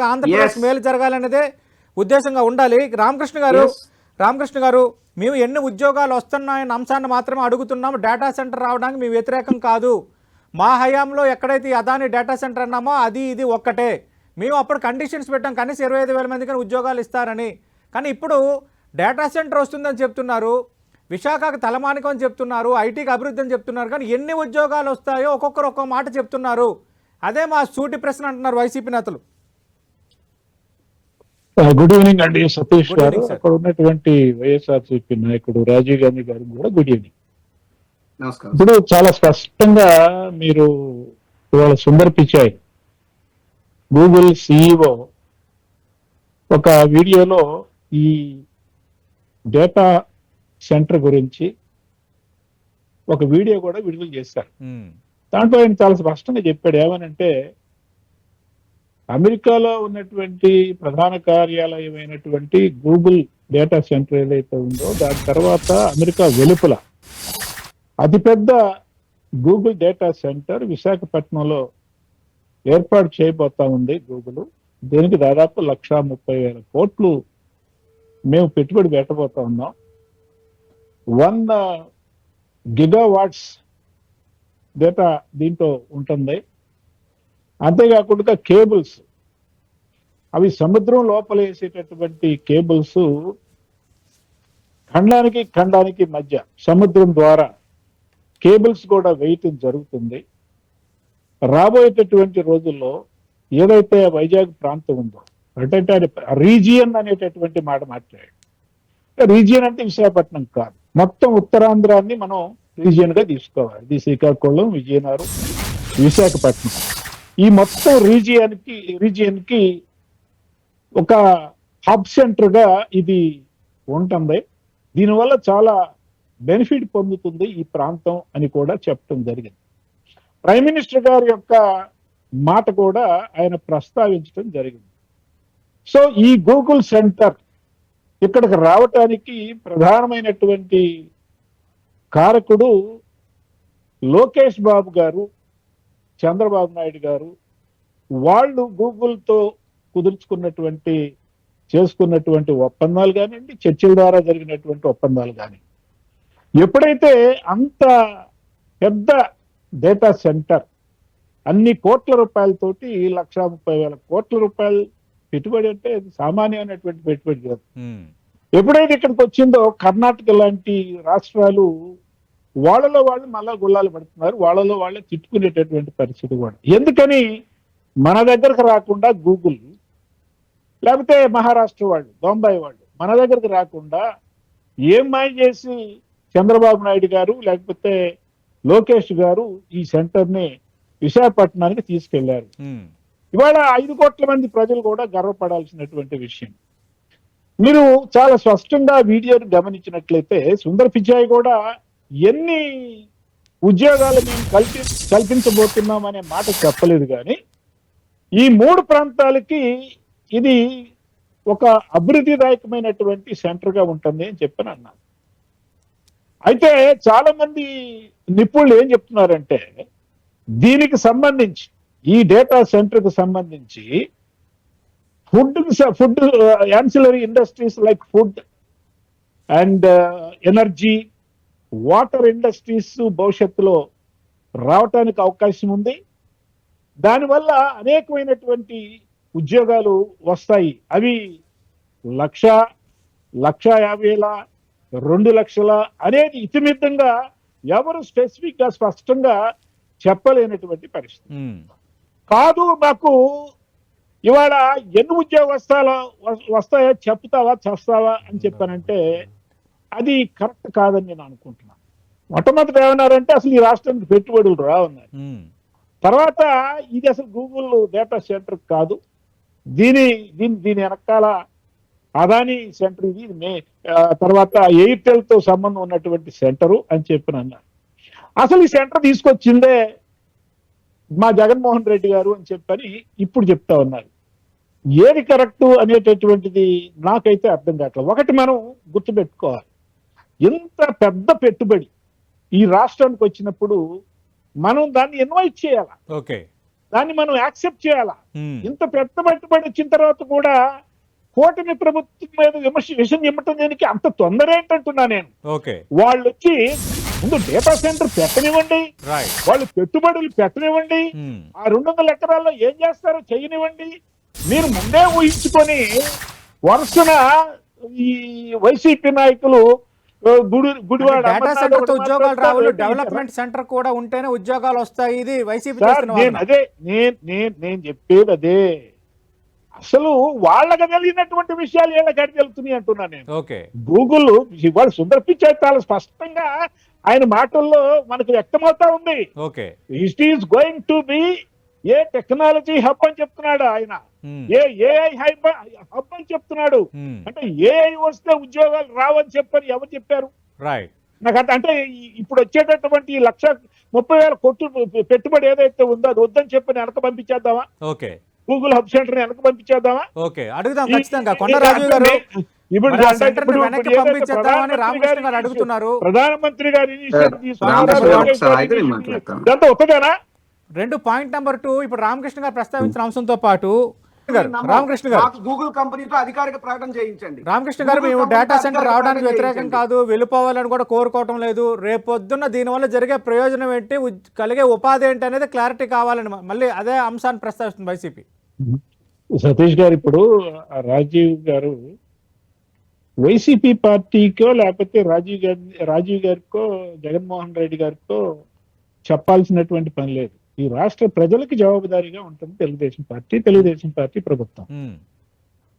గా ఆంధ్రప్రదేశ్. మేలు జరగాలనేదే ఉద్దేశంగా ఉండాలి. రామకృష్ణ గారు. రామకృష్ణ గారు మేము ఎన్ని ఉద్యోగాలు వస్తున్నాయన్న అంశాన్ని మాత్రమే అడుగుతున్నాం. డేటా సెంటర్ రావడానికి మేము వ్యతిరేకం కాదు. మా హయాంలో ఎక్కడైతే అదాని డేటా సెంటర్ అన్నామో అది ఇది ఒక్కటే. మేము అప్పుడు కండిషన్స్ పెట్టాం. కనీసం ఇరవై ఐదు వేల మందికి ఉద్యోగాలు ఇస్తారని. కానీ ఇప్పుడు డేటా సెంటర్ వస్తుందని చెప్తున్నారు. విశాఖకు తలమానికం అని చెప్తున్నారు. ఐటీకి అభివృద్ధి అని చెప్తున్నారు. కానీ ఎన్ని ఉద్యోగాలు వస్తాయో ఒక్కొక్కరు ఒక్కొక్క మాట చెప్తున్నారు. అదే మా సూటి ప్రశ్న అంటున్నారు వైసీపీ నేతలు. గుడ్ ఈవినింగ్ అండి సతీష్ గారు. అక్కడ ఉన్నటువంటి వైఎస్ఆర్సీపీ నాయకుడు రాజీవ్ గాంధీ గారు కూడా గుడ్ ఈవినింగ్ ఇప్పుడు చాలా స్పష్టంగా మీరు ఇవాళ సుందర్ పిచాయ్ గూగుల్ సిఇఓ ఒక వీడియోలో ఈ డేటా సెంటర్ గురించి ఒక వీడియో కూడా విడుదల చేశారు. దాంట్లో ఆయన చాలా స్పష్టంగా చెప్పాడు ఏమనంటే అమెరికాలో ఉన్నటువంటి ప్రధాన కార్యాలయం అయినటువంటి గూగుల్ డేటా సెంటర్ ఏదైతే ఉందో దాని తర్వాత అమెరికా వెలుపల అతిపెద్ద గూగుల్ డేటా సెంటర్ విశాఖపట్నంలో ఏర్పాటు చేయబోతా ఉంది గూగుల్. దీనికి దాదాపు లక్ష ముప్పై వేల కోట్లు మేము పెట్టుబడి పెట్టబోతా ఉన్నాం. వన్ గిగావాట్స్ డేటా దీంట్లో ఉంటుంది. అంతేకాకుండా కేబుల్స్. అవి సముద్రం లోపల వేసేటటువంటి కేబుల్స్ ఖండానికి ఖండానికి మధ్య సముద్రం ద్వారా కేబుల్స్ కూడా వేయటం జరుగుతుంది. రాబోయేటటువంటి రోజుల్లో ఏదైతే వైజాగ్ ప్రాంతం ఉందో అంటే రీజియన్ అనేటటువంటి మాట మాట్లాడాడు. రీజియన్ అంటే విశాఖపట్నం కాదు. మొత్తం ఉత్తరాంధ్రాన్ని మనం రీజియన్గా తీసుకోవాలి. ఇది శ్రీకాకుళం విజయనగరం విశాఖపట్నం. ఈ మొత్తం రీజియన్కి రీజియన్కి ఒక హబ్ సెంటర్గా ఇది ఉంటుంది. దీనివల్ల చాలా బెనిఫిట్ పొందుతుంది ఈ ప్రాంతం అని కూడా చెప్పడం జరిగింది. ప్రైమ్ మినిస్టర్ గారి యొక్క మాట కూడా ఆయన ప్రస్తావించడం జరిగింది. సో ఈ గూగుల్ సెంటర్ ఇక్కడికి రావటానికి ప్రధానమైనటువంటి కారకుడు లోకేష్ బాబు గారు చంద్రబాబు నాయుడు గారు వాళ్ళు గూగుల్తో కుదుర్చుకున్నటువంటి చేసుకున్నటువంటి ఒప్పందాలు కానివ్వండి చర్చల ద్వారా జరిగినటువంటి ఒప్పందాలు కానీ ఎప్పుడైతే అంత పెద్ద డేటా సెంటర్ అన్ని కోట్ల రూపాయలతోటి లక్ష ముప్పై వేల కోట్ల రూపాయలు పెట్టుబడి అంటే సామాన్యమైనటువంటి పెట్టుబడి కాదు. ఎప్పుడైతే ఇక్కడికి వచ్చిందో కర్ణాటక లాంటి రాష్ట్రాలు వాళ్ళలో వాళ్ళు మళ్ళా గుల్లాలు పడుతున్నారు వాళ్ళలో వాళ్ళే తిట్టుకునేటటువంటి పరిస్థితి కూడా. ఎందుకని? మన దగ్గరకు రాకుండా గూగుల్ లేకపోతే మహారాష్ట్ర వాళ్ళు బొంబాయి వాళ్ళు మన దగ్గరకు రాకుండా ఏం మాయ చేసి చంద్రబాబు నాయుడు గారు లేకపోతే లోకేష్ గారు ఈ సెంటర్ని విశాఖపట్నానికి తీసుకెళ్ళారు. ఇవాళ ఐదు కోట్ల మంది ప్రజలు కూడా గర్వపడాల్సినటువంటి విషయం. మీరు చాలా స్పష్టంగా వీడియోని గమనించినట్లయితే సుందర్ పిచాయ్ కూడా ఎన్ని ఉద్యోగాలు మేము కల్పి కల్పించబోతున్నాం అనే మాట చెప్పలేదు కానీ ఈ మూడు ప్రాంతాలకి ఇది ఒక అభివృద్ధిదాయకమైనటువంటి సెంటర్గా ఉంటుంది అని చెప్పని అన్నాను. అయితే చాలా మంది నిపుణులు ఏం చెప్తున్నారంటే దీనికి సంబంధించి ఈ డేటా సెంటర్కు సంబంధించి food food ancillary industries like food and energy water industries భవిష్యత్తులో రావటానికి అవకాశం ఉంది. దానివల్ల అనేకమైనటువంటి ఉద్యోగాలు వస్తాయి. అవి లక్ష లక్ష యాభై వేల రెండు లక్షల అనేది ఇతిమితంగా ఎవరు స్పెసిఫిక్గా స్పష్టంగా చెప్పలేనటువంటి పరిస్థితి. కాదు మాకు ఇవాళ ఎన్ని ఉద్యోగస్తాలు వస్తాయో చెప్తావా చేస్తావా అని చెప్పానంటే అది కరెక్ట్ కాదని నేను అనుకుంటున్నాను. మొట్టమొదటి ఏమన్నారంటే అసలు ఈ రాష్ట్రానికి పెట్టుబడులు రావన్నారు తర్వాత ఇది అసలు గూగుల్ డేటా సెంటర్ కాదు. దీని దీని దీని వెనకాల అదాని సెంటర్ ఇది మే తర్వాత ఎయిర్టెల్తో సంబంధం ఉన్నటువంటి సెంటరు అని చెప్పిన అన్నారు. అసలు ఈ సెంటర్ తీసుకొచ్చిందే మా జగన్మోహన్ రెడ్డి గారు అని చెప్పని ఇప్పుడు చెప్తా ఉన్నారు. ఏది కరెక్ట్ అనేటటువంటిది నాకైతే అర్థం కావట్లేదు. ఒకటి మనం గుర్తుపెట్టుకోవాలి. ఎంత పెద్ద పెట్టుబడి ఈ రాష్ట్రానికి వచ్చినప్పుడు మనం దాన్ని ఇన్వైట్ చేయాలి? ఓకే. దాన్ని మనం యాక్సెప్ట్ చేయాలా? ఇంత పెద్ద పెట్టుబడి వచ్చిన తర్వాత కూడా కూటమి ప్రభుత్వం మీద విమర్శ విషయం ఇమ్మటం దేనికి అంత తొందర ఏంటంటున్నా నేను. వాళ్ళు వచ్చి ముందు డేటా సెంటర్ పెట్టనివ్వండి. వాళ్ళు పెట్టుబడులు పెట్టనివ్వండి. ఆ రెండు వందల ఎకరాల్లో ఏం చేస్తారో చేయనివ్వండి. మీరు ముందే ఊహించుకొని వరుసన ఈ వైసీపీ నాయకులు డేటా సెంటర్తో ఉద్యోగాలు రావాలి. డెవలప్మెంట్ సెంటర్ కూడా ఉంటేనే ఉద్యోగాలు వస్తాయి. ఇది వైసీపీ. అదే నేను నేను నేను చెప్పేది అదే. అసలు వాళ్ళకి తెలియనటువంటి విషయాలు వీళ్ళకి అడిగి తెలుస్తున్నాయి అంటున్నా నేను. ఓకే. గూగుల్ ఇవాళ సుందర్ పిచ్చై చాలా స్పష్టంగా ఆయన మాటల్లో మనకు వ్యక్తమవుతా ఉంది. Okay. It is going to be a technology hub అని చెప్తున్నాడు ఆయన. ఏ ఏఐ హబ్ హబ్ అని చెప్తున్నాడు. అంటే ఏఐ వస్తే ఉద్యోగాలు రావని చెప్పని ఎవరు చెప్పారు? రైట్ నాకు అంటే అంటే ఇప్పుడు వచ్చేటటువంటి ఈ లక్ష ముప్పై వేల కొట్టు పెట్టుబడి ఏదైతే ఉందో అది వద్దని చెప్పని వెనక పంపించేద్దామా? ఓకే గూగుల్ హబ్ సెంటర్ వెనక పంపించేద్దామా? ఓకే అడుగుదాం ఖచ్చితంగా. ఈ- కొండ ఈ- రాజీవ్ గారు ఇప్పుడు ప్రధానమంత్రి రామకృష్ణ గారు. ఇదంతా ఒక్కదేనా రెండు పాయింట్ నెంబర్ టూ ఇప్పుడు రామకృష్ణ గారు ప్రస్తావించిన అంశంతో పాటు రామకృష్ణ గారు మాకు గూగుల్ కంపెనీతో అధికారిక ప్రకటన చేయించండి. రామకృష్ణ గారు మేము డేటా సెంటర్ రావడానికి వ్యతిరేకం. కాదు వెళ్ళిపోవాలని కూడా కోరుకోవటం లేదు. రేపొద్దున్న దీనివల్ల జరిగే ప్రయోజనం ఏంటి? కలిగే ఉపాధి ఏంటి అనేది క్లారిటీ కావాలని మళ్ళీ అదే అంశాన్ని ప్రస్తావిస్తుంది వైసీపీ. సతీష్ గారు ఇప్పుడు ఆ రాజీవ్ గారు వైసీపీ పార్టీకో లేకపోతే రాజీవ్ గారి రాజీవ్ గారికో జగన్మోహన్ రెడ్డి గారికో చెప్పాల్సినటువంటి పని లేదు. ఈ రాష్ట్ర ప్రజలకి జవాబుదారీగా ఉంటుంది తెలుగుదేశం పార్టీ తెలుగుదేశం పార్టీ ప్రభుత్వం.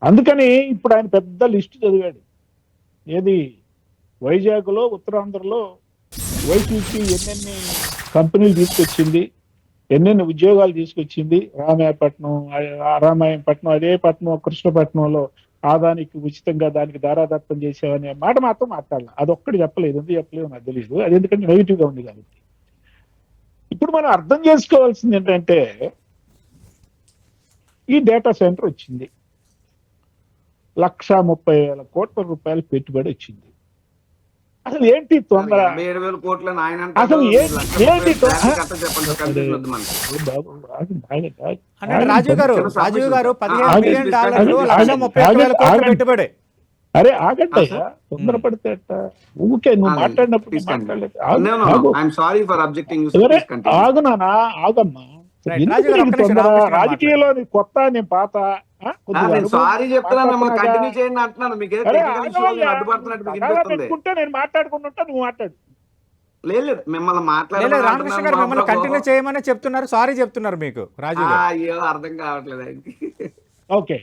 అందుకని ఇప్పుడు ఆయన పెద్ద లిస్ట్ చదివాడు. ఏది? వైజాగ్లో ఉత్తరాంధ్రలో వైసీపీ ఎన్నెన్ని కంపెనీలు తీసుకొచ్చింది ఎన్నెన్ని ఉద్యోగాలు తీసుకొచ్చింది రామాయపట్నం ఆ రామాయపట్నం అదే పట్నం కృష్ణపట్నంలో ఆదానికి ఉచితంగా దానికి దారాదత్తం చేసామనే మాట మాత్రం మాట్లాడాలి. అది ఒక్కటి చెప్పలేదు ఎందుకు చెప్పలేదు నాకు తెలియదు అది ఎందుకంటే నెగిటివ్గా ఉంది కాబట్టి. ఇప్పుడు మనం అర్థం చేసుకోవాల్సింది ఏంటంటే ఈ డేటా సెంటర్ వచ్చింది. లక్ష ముప్పై వేల కోట్ల రూపాయల పెట్టుబడి వచ్చింది. అసలు ఏంటి తొందర? అసలు ఏంటి- రాజీవ్ గారు రాజీవ్ గారు. పదిహేను ఆగండి, డాలర్లు లక్ష ముప్పై వేల కోట్ల. పెట్టుబడి. అరే ఆగండి ఆ, అయ్యా తొందరపడితే ఎట్టా? ఊరికే నువ్వు మాట్లాడినప్పుడు please continue. మాట్లాడలేదు ఆగు, No, no, no, ఆగు. I'm sorry for objecting you, sir. ఎవరే? Please continue. ఆగు నానా ఆగమ్మా రాజు రాజకీయాల్లో నీ కొత్త నేను పాత సారీ. కంటిన్యూ చేయండి అంటున్నాను తగాదా అనిపిస్తుంది పెట్టుకుంటే నేను మాట్లాడుకుంటుంటా నువ్వు మాట్లాడు లేదు మిమ్మల్ని రామకృష్ణ గారు మిమ్మల్ని కంటిన్యూ చేయమని చెప్తున్నారు సారీ చెప్తున్నారు మీకు గారు అయ్యో అర్థం కావట్లేదు ఓకే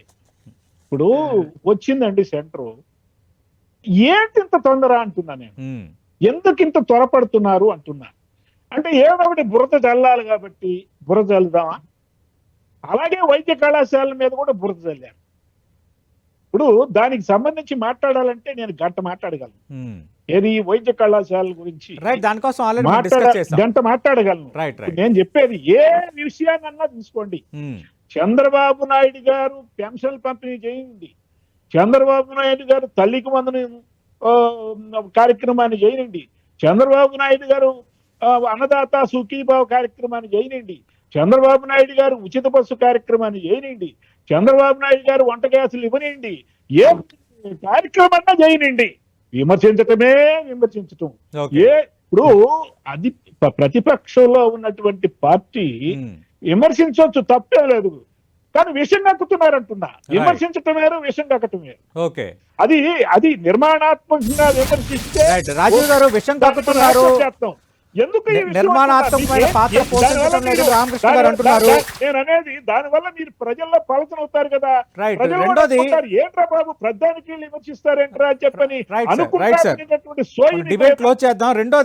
ఇప్పుడు వచ్చిందండి సెంటర్. ఏంటి ఇంత తొందర అంటున్నా నేను. ఎందుకు ఇంత త్వరపడుతున్నారు అంటున్నా. అంటే ఏదో ఒకటి బురద చల్లాలి కాబట్టి బురద చల్లుదామా? అలాగే వైద్య కళాశాల మీద కూడా బురద చల్లారు. ఇప్పుడు దానికి సంబంధించి మాట్లాడాలంటే నేను గంట మాట్లాడగలను. ఏది వైద్య కళాశాల గురించి? గంట మాట్లాడగలను. నేను చెప్పేది ఏ విషయాన్నన్నా తీసుకోండి. చంద్రబాబు నాయుడు గారు పెన్షన్ పంపిణీ చేయండి. చంద్రబాబు నాయుడు గారు తల్లికి వందన ఆ, కార్యక్రమాన్ని చేయండి చంద్రబాబు నాయుడు గారు అన్నదాత సుఖీభావ కార్యక్రమాన్ని చేయనండి. చంద్రబాబు నాయుడు గారు ఉచిత బస్సు కార్యక్రమాన్ని చేయనండి. చంద్రబాబు నాయుడు గారు వంట గ్యాసులు ఇవ్వనండి. ఏ కార్యక్రమన్నా చేయనండి. విమర్శించటమే విమర్శించటం. ఏ ఇప్పుడు అది ప్రతిపక్షంలో ఉన్నటువంటి పార్టీ విమర్శించవచ్చు తప్పే లేదు. కానీ విషం కక్కుతున్నారంటున్నా విమర్శించటం వేరు విషం కక్కటం వేరు ఓకే. అది అది నిర్మాణాత్మకంగా విమర్శిస్తే రాజీవ్ గారు విషం కక్కుతున్నారు. ఎందుకు విషయం నిర్మాణాత్మకమైన అంటున్నా? పాత్ర దానివల్ల పోషించడం లేదు మీరు- రామకృష్ణ గారు దాని- అంటున్నారు. దా- నేను అనేది దానివల్ల మీరు ప్రజల్లో పలచన అవుతారు కదా. రెండోది ఏంట్రా బాబు ప్రధానికి విమర్శిస్తారేంట్రా? అని చెప్పని. అనుకుంటారు డిబేట్ క్లోజ్ చేద్దాం. రెండోది